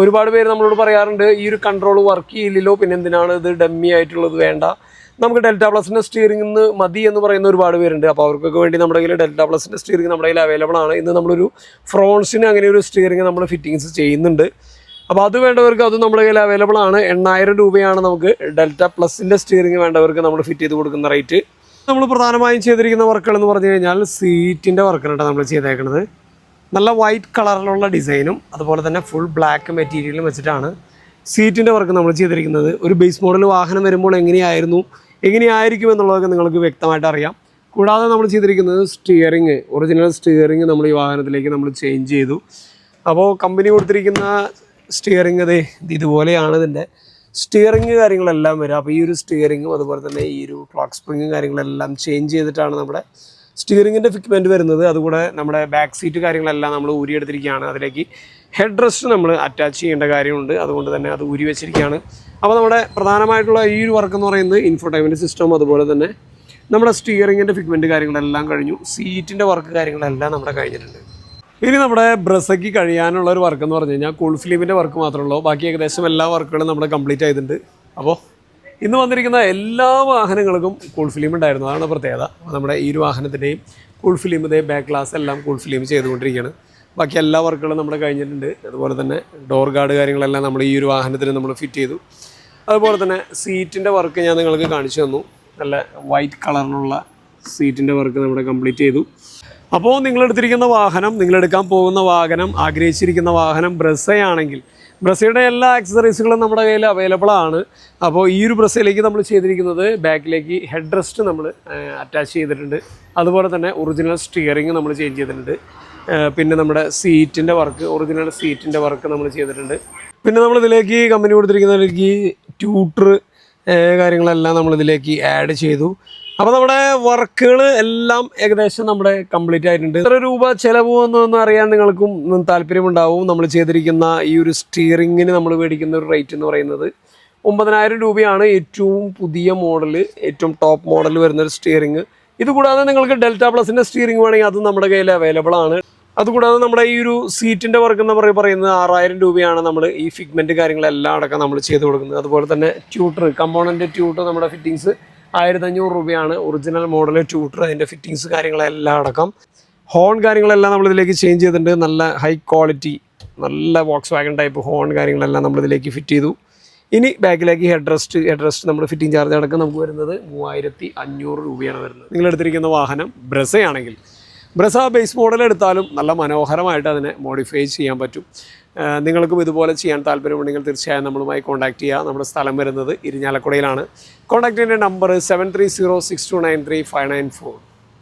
ഒരുപാട് പേര് നമ്മളോട് പറയാറുണ്ട് ഈ ഒരു കൺട്രോൾ വർക്ക് ചെയ്യില്ലല്ലോ പിന്നെ എന്തിനാണ് ഇത് ഡമ്മി ആയിട്ടുള്ളത്? വേണ്ട. നമുക്ക് ഡെൽറ്റ പ്ലസിന്റെ സ്റ്റിയറിംഗ് ഇന്ന് മതി എന്ന് പറയുന്ന ഒരുപാട് പേരുണ്ട്. അപ്പോൾ അവർക്കൊക്കെ വേണ്ടി നമ്മുടെ കയ്യിൽ ഡെൽറ്റ പ്ലസിന്റെ സ്റ്റിയറിംഗ് നമ്മുടെ കയ്യിൽ അവൈലബിൾ ആണ്. ഇന്ന് നമ്മളൊരു ഫ്രോൺസിന് അങ്ങനെ ഒരു സ്റ്റിയറിംഗ് നമ്മൾ ഫിറ്റിങ്സ് ചെയ്യുന്നുണ്ട്. അപ്പോൾ അത് വേണ്ടവർക്ക് അത് നമ്മുടെ കയ്യിൽ അവൈലബിൾ ആണ്. എണ്ണായിരം രൂപയാണ് നമുക്ക് ഡെൽറ്റ പ്ലസിന്റെ സ്റ്റിയറിംഗ് വേണ്ടവർക്ക് നമ്മൾ ഫിറ്റ് ചെയ്ത് കൊടുക്കുന്ന റേറ്റ് നമ്മൾ പ്രധാനമായും ചെയ്തിരിക്കുന്ന വർക്കുകൾ എന്ന് പറഞ്ഞു കഴിഞ്ഞാൽ സീറ്റിന്റെ വർക്കാണ് നമ്മൾ ചെയ്തേക്കുന്നത് നല്ല വൈറ്റ് കളറിലുള്ള ഡിസൈനും അതുപോലെ തന്നെ ഫുൾ ബ്ലാക്ക് മെറ്റീരിയലും വെച്ചിട്ടാണ് സീറ്റിന്റെ വർക്ക് നമ്മൾ ചെയ്തിരിക്കുന്നത്. ഒരു ബേസ് മോഡൽ വാഹനം വരുമ്പോൾ എങ്ങനെയായിരുന്നു എങ്ങനെയായിരിക്കും എന്നുള്ളതൊക്കെ നിങ്ങൾക്ക് വ്യക്തമായിട്ട് അറിയാം. കൂടാതെ നമ്മൾ ചെയ്തിരിക്കുന്നത് സ്റ്റിയറിങ് ഒറിജിനൽ സ്റ്റിയറിങ് നമ്മൾ ഈ വാഹനത്തിലേക്ക് നമ്മൾ ചേഞ്ച് ചെയ്തു. അപ്പോൾ കമ്പനി കൊടുത്തിരിക്കുന്ന സ്റ്റിയറിങ് അതെ ഇതുപോലെയാണ് ഇതിന്റെ സ്റ്റിയറിങ് കാര്യങ്ങളെല്ലാം വരിക അപ്പോൾ ഈ ഒരു സ്റ്റിയറിങ്ങും അതുപോലെ തന്നെ ഈ ഒരു ക്ലോക്ക് സ്പ്രിങ്ങും കാര്യങ്ങളെല്ലാം ചേഞ്ച് ചെയ്തിട്ടാണ് നമ്മുടെ സ്റ്റിയറിങ്ങിന്റെ ഫിക്മെന്റ് വരുന്നത്. അതുകൂടെ നമ്മുടെ ബാക്ക് സീറ്റ് കാര്യങ്ങളെല്ലാം നമ്മൾ ഊരിയെടുത്തിരിക്കുകയാണ്. അതിലേക്ക് ഹെഡ് റെസ്റ്റ് നമ്മൾ അറ്റാച്ച് ചെയ്യേണ്ട കാര്യമുണ്ട്. അതുകൊണ്ട് തന്നെ അത് ഊരി വെച്ചിരിക്കുകയാണ്. അപ്പോൾ നമ്മുടെ പ്രധാനമായിട്ടുള്ള ഈ ഒരു വർക്ക് എന്ന് പറയുന്നത് ഇൻഫോടൈൻമെന്റ് സിസ്റ്റം അതുപോലെ തന്നെ നമ്മുടെ സ്റ്റിയറിങ്ങിന്റെ ഫിക്മെന്റ് കാര്യങ്ങളെല്ലാം കഴിഞ്ഞു. സീറ്റിന്റെ വർക്ക് കാര്യങ്ങളെല്ലാം നമ്മുടെ കഴിഞ്ഞിട്ടുണ്ട്. ഇനി നമ്മുടെ ബ്രസയ്ക്ക് കഴിയാനുള്ള ഒരു വർക്ക് എന്ന് പറഞ്ഞു കഴിഞ്ഞാൽ കൂൾ ഫിലിമിന്റെ വർക്ക് മാത്രമേ ഉള്ളൂ. ബാക്കി ഏകദേശം എല്ലാ വർക്കുകളും നമ്മൾ കംപ്ലീറ്റ് ചെയ്തിട്ടുണ്ട് അപ്പോൾ ഇന്ന് വന്നിരിക്കുന്ന എല്ലാ വാഹനങ്ങൾക്കും കൂൾ ഫിലിം ഉണ്ടായിരുന്നു. അതാണ് പ്രത്യേകത. നമ്മുടെ ഈ ഒരു വാഹനത്തിന്റെയും കൂൾ ഫിലിം ഇതേ ബാക്ക് ഗ്ലാസ് എല്ലാം കൂൾ ഫിലിം ചെയ്തുകൊണ്ടിരിക്കുകയാണ്. ബാക്കി എല്ലാ വർക്കുകളും നമ്മൾ കഴിഞ്ഞിട്ടുണ്ട്. അതുപോലെ തന്നെ ഡോർ ഗാർഡ് കാര്യങ്ങളെല്ലാം നമ്മൾ ഈ ഒരു വാഹനത്തിന് നമ്മൾ ഫിറ്റ് ചെയ്തു. അതുപോലെ തന്നെ സീറ്റിന്റെ വർക്ക് ഞാൻ നിങ്ങൾക്ക് കാണിച്ചു തന്നു. നല്ല വൈറ്റ് കളറിലുള്ള സീറ്റിന്റെ വർക്ക് നമ്മുടെ കംപ്ലീറ്റ് ചെയ്തു. അപ്പോൾ നിങ്ങളെടുത്തിരിക്കുന്ന വാഹനം നിങ്ങളെടുക്കാൻ പോകുന്ന വാഹനം ആഗ്രഹിച്ചിരിക്കുന്ന വാഹനം ബ്രസയാണെങ്കിൽ ബ്രസയുടെ എല്ലാ ആക്സസറീസുകളും നമ്മുടെ കയ്യിൽ അവൈലബിൾ ആണ്. അപ്പോൾ ഈ ഒരു ബ്രസയിലേക്ക് നമ്മൾ ചെയ്തിരിക്കുന്നത് ബാക്കിലേക്ക് ഹെഡ് റെസ്റ്റ് നമ്മൾ അറ്റാച്ച് ചെയ്തിട്ടുണ്ട്. അതുപോലെ തന്നെ ഒറിജിനൽ സ്റ്റിയറിങ് നമ്മൾ ചേഞ്ച് ചെയ്തിട്ടുണ്ട്. പിന്നെ നമ്മുടെ സീറ്റിന്റെ വർക്ക് ഒറിജിനൽ സീറ്റിന്റെ വർക്ക് നമ്മൾ ചെയ്തിട്ടുണ്ട്. പിന്നെ നമ്മൾ ഇതിലേക്ക് കമ്പനി കൊടുത്തിരിക്കുന്നതിലേക്ക് ട്യൂട്ടർ കാര്യങ്ങളെല്ലാം നമ്മളിതിലേക്ക് ആഡ് ചെയ്തു. അപ്പോൾ നമ്മുടെ വർക്കുകൾ എല്ലാം ഏകദേശം നമ്മുടെ കംപ്ലീറ്റ് ആയിട്ടുണ്ട്. എത്ര രൂപ ചിലവ് എന്നൊന്നും അറിയാൻ നിങ്ങൾക്കും താല്പര്യമുണ്ടാവും. നമ്മൾ ചെയ്തിരിക്കുന്ന ഈ ഒരു സ്റ്റിയറിങ്ങിന് നമ്മൾ മേടിക്കുന്ന ഒരു റേറ്റ് എന്ന് പറയുന്നത് ഒമ്പതിനായിരം രൂപയാണ് ഏറ്റവും പുതിയ മോഡൽ ഏറ്റവും ടോപ്പ് മോഡൽ വരുന്ന ഒരു ഇത് കൂടാതെ നിങ്ങൾക്ക് ഡെൽറ്റ പ്ലസിന്റെ സ്റ്റിയറിംഗ് വേണമെങ്കിൽ അത് നമ്മുടെ കയ്യിൽ അവൈലബിൾ ആണ്. അതുകൂടാതെ നമ്മുടെ ഈ ഒരു സീറ്റിന്റെ വർക്ക് എന്ന് പറയുന്നത് പറയുന്നത് ആറായിരം രൂപയാണ് നമ്മൾ ഈ ഫിഗ്മെന്റ് കാര്യങ്ങളെല്ലാം അടക്കം നമ്മൾ ചെയ്ത് കൊടുക്കുന്നത്. അതുപോലെ തന്നെ ട്യൂട്ടർ കമ്പോണന്റ് ട്യൂട്ടർ നമ്മുടെ ഫിറ്റിങ്സ് ആയിരത്തി അഞ്ഞൂറ് രൂപയാണ് ഒറിജിനൽ മോഡൽ ട്യൂട്ടർ അതിന്റെ ഫിറ്റിങ്സ് കാര്യങ്ങളെല്ലാം അടക്കം. ഹോൺ കാര്യങ്ങളെല്ലാം നമ്മളിതിലേക്ക് ചേഞ്ച് ചെയ്തിട്ടുണ്ട്. നല്ല ഹൈ ക്വാളിറ്റി നല്ല വോക്സ് വാഗൺ ടൈപ്പ് ഹോൺ കാര്യങ്ങളെല്ലാം നമ്മളിതിലേക്ക് ഫിറ്റ് ചെയ്തു. ഇനി ബാക്കിലേക്ക് ഹെഡ് റെസ്റ്റ് ഹെഡ് റെസ്റ്റ് നമ്മൾ ഫിറ്റിംഗ് ചാർജ് അടക്കം നമുക്ക് വരുന്നത് മൂവായിരത്തി അഞ്ഞൂറ് രൂപയാണ് വരുന്നത്. നിങ്ങൾ എടുത്തിരിക്കുന്ന വാഹനം ബ്രസയാണെങ്കിൽ ബ്രസ ബേസ് മോഡൽ എടുത്താലും നല്ല മനോഹരമായിട്ട് അതിനെ മോഡിഫൈ ചെയ്യാൻ പറ്റും. നിങ്ങൾക്കും ഇതുപോലെ ചെയ്യാൻ താല്പര്യമുണ്ടെങ്കിൽ തീർച്ചയായും നമ്മളുമായി കോൺടാക്ട് ചെയ്യുക നമ്മുടെ സ്ഥലം വരുന്നത് ഇരിഞ്ഞാലക്കുടയിലാണ്. കോൺടാക്റ്റിന്റെ number seven three zero six two nine three five nine four